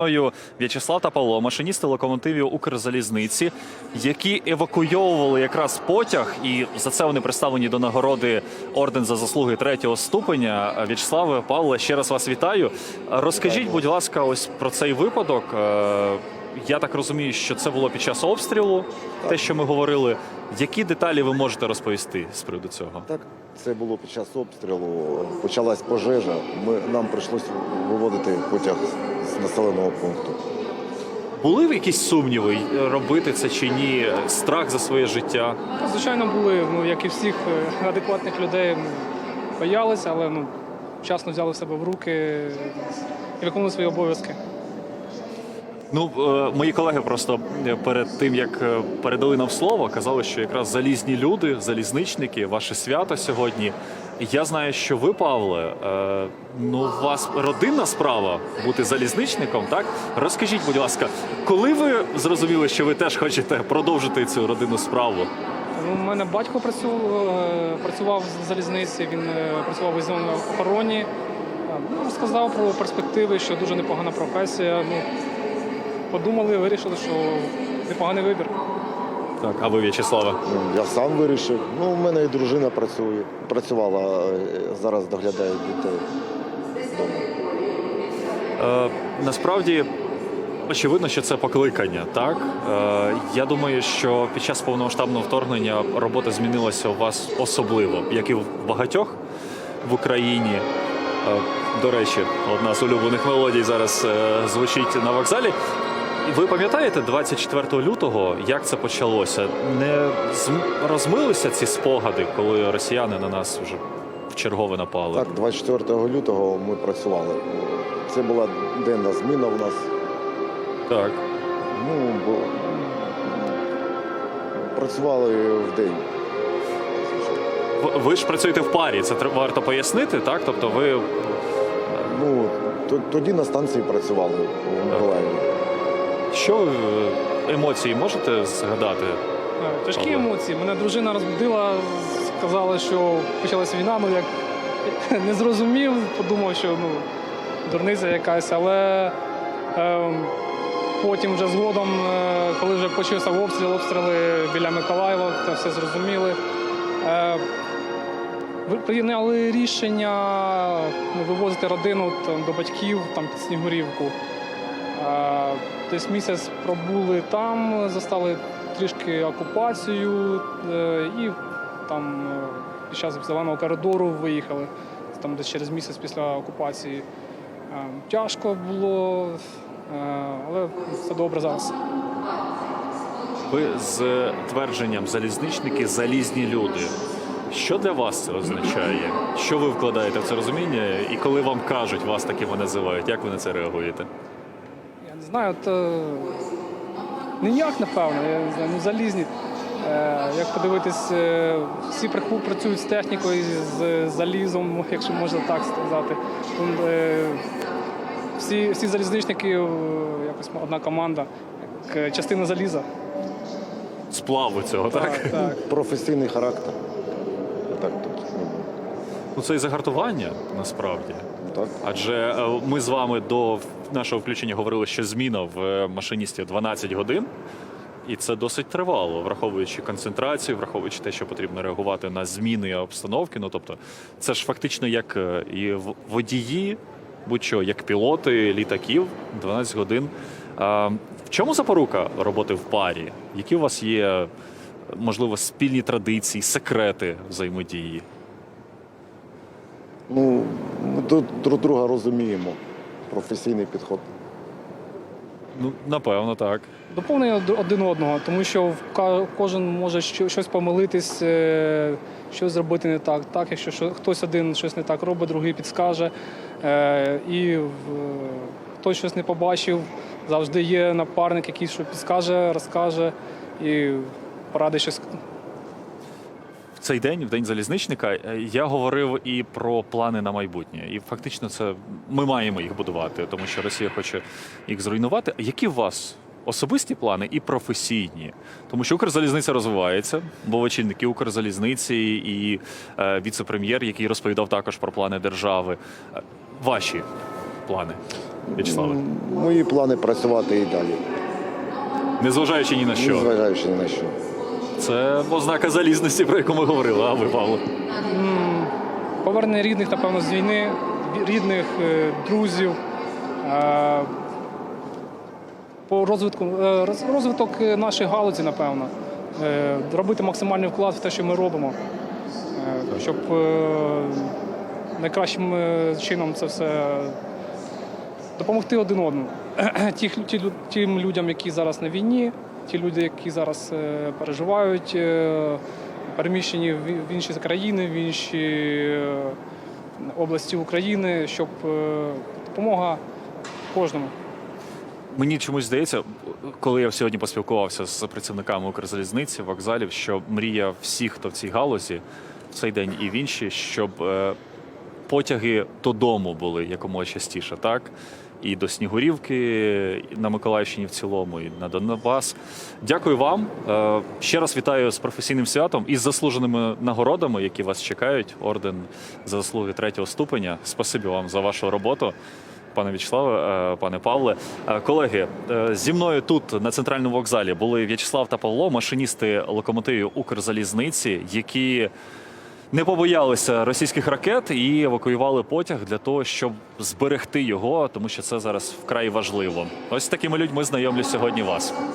мною В'ячеслав та Павло, машиністи локомотивів Укрзалізниці, які евакуйовували якраз потяг, і за це вони представлені до нагороди орден за заслуги третього ступеня. В'ячеславе, Павле, ще раз вас вітаю. Розкажіть, будь ласка, ось про цей випадок. Е, Я так розумію, що це було під час обстрілу, те, що ми говорили. Які деталі ви можете розповісти з приводу цього? Так, це було під час обстрілу. Почалась пожежа. Ми, нам прийшлося виводити потяг з населеного пункту. Були ви якісь сумніви, робити це чи ні? Страх за своє життя? Та, Звичайно, були, ну як і всіх е, адекватних людей, ну, боялися, але ну, вчасно взяли себе в руки і виконували свої обов'язки. Ну, е, мої колеги просто е, перед тим, як е, передали нам слово, казали, що якраз залізні люди, залізничники, ваше свято сьогодні. Я знаю, що ви, Павле, ну у вас родинна справа бути залізничником, так? Розкажіть, будь ласка, коли ви зрозуміли, що ви теж хочете продовжити цю родинну справу? Ну, у мене батько працював, працював в залізниці, він працював у військовій охороні. Ну, розказав про перспективи, що дуже непогана професія. Ну, подумали, вирішили, що непоганий вибір. Так, а ви, В'ячеславе? Ну, Я сам вирішив. Ну, у мене і дружина працює. Працювала, е, зараз доглядає дітей. Е, насправді очевидно, що це покликання. Так е, я думаю, що під час повномасштабного вторгнення робота змінилася у вас особливо, як і в багатьох в Україні. Е, до речі, одна з улюблених мелодій зараз е, звучить на вокзалі. Ви пам'ятаєте 24 лютого, як це почалося? Не зм- розмилися ці спогади, коли росіяни на нас вже вчергове напали? Так, 24 лютого ми працювали. Це була денна зміна у нас. так. Ну, бо працювали в день. В- Ви ж працюєте в парі, це варто пояснити, так? Тобто ви Ну, тоді на станції працювали у Миколаєві. Що е, емоції можете згадати? Тяжкі емоції. Мене дружина розбудила, сказала, що почалася війна. Ну як не зрозумів, подумав, що ну дурниця якась, але е, потім вже згодом, е, коли вже почався обстріл, обстріли біля Миколаєва, це все зрозуміли. Е, ви прийняли рішення ну, вивозити родину там, до батьків там, під Снігурівку. Десь місяць пробули там, застали трішки окупацію е, і там е, під час зеленого коридору виїхали. Там десь через місяць після окупації. Е, Тяжко було, але все добре зараз. Ви з твердженням залізничники залізні люди. Що для вас це означає? Що ви вкладаєте в це розуміння? І коли вам кажуть, вас такими називають, як ви на це реагуєте? Знаю, то ніяк, напевно, я не знаю, ну залізні. Е, як подивитись, е, всі працюють з технікою, з залізом, якщо можна так сказати. Е, всі, всі залізничники е, якось одна команда, як е, частина заліза. Сплаву цього, так? Так, так. Професійний характер. Так, ну, це і загартування насправді. так. Адже е, ми з вами до нашого включення говорили, що зміна в е, машиністі 12 годин, і це досить тривало, враховуючи концентрацію, враховуючи те, що потрібно реагувати на зміни обстановки. Ну тобто, це ж фактично як е, і водії, будь-що, як пілоти літаків, 12 годин. А, В чому запорука роботи в парі? Які у вас є, можливо, спільні традиції, секрети взаємодії? Ну, ми тут друг друга розуміємо. Професійний підход. Ну, напевно, так. Доповнення один одного, тому що кожен може щось помилитись, е, щось зробити не так. Так, якщо хтось один щось не так робить, другий підскаже. Е, І хтось щось не побачив, завжди є напарник, який що підскаже, розкаже і порадить щось. Цей день, в день залізничника, е, я говорив і про плани на майбутнє. І фактично, це ми маємо їх будувати, тому що Росія хоче їх зруйнувати. Які у вас особисті плани і професійні? Тому що Укрзалізниця розвивається, бо очільники Укрзалізниці і е, віце-прем'єр, який розповідав також про плани держави. Е, Ваші плани. В'ячеславе? Мої плани працювати і далі, Незважаючи ні на що. незважаючи ні на що. Це ознака залізності, про яку ми говорили, а ви, Павло? Повернення рідних, напевно, з війни, рідних, е, друзів. По розвитку, е, розвиток нашої галузі, напевно. Е, Робити максимальний вклад в те, що ми робимо, щоб найкращим чином це все допомогти один одному. Ті, ті, тим людям, які зараз на війні, ті люди, які зараз е, переживають, е, переміщені в інші країни, в інші е, області України, щоб допомога кожному. Мені чомусь здається, коли я сьогодні поспілкувався з працівниками Укрзалізниці, вокзалів, що мрія всіх, хто в цій галузі, в цей день і в інші, щоб потяги додому були якомога частіше, так? І до Снігурівки, на Миколаївщині в цілому, і на Донбас. Дякую вам. Е, Ще раз вітаю з професійним святом і з заслуженими нагородами, які вас чекають. Орден за заслуги третього ступеня. Спасибі вам за вашу роботу. Пане В'ячеславе, е, пане Павле, Е, колеги, зі мною тут на центральному вокзалі були В'ячеслав та Павло, машиністи локомотивів Укрзалізниці, які не побоялися російських ракет і евакуювали потяг для того, щоб зберегти його, тому що це зараз вкрай важливо. Ось з такими людьми знайомлю сьогодні вас.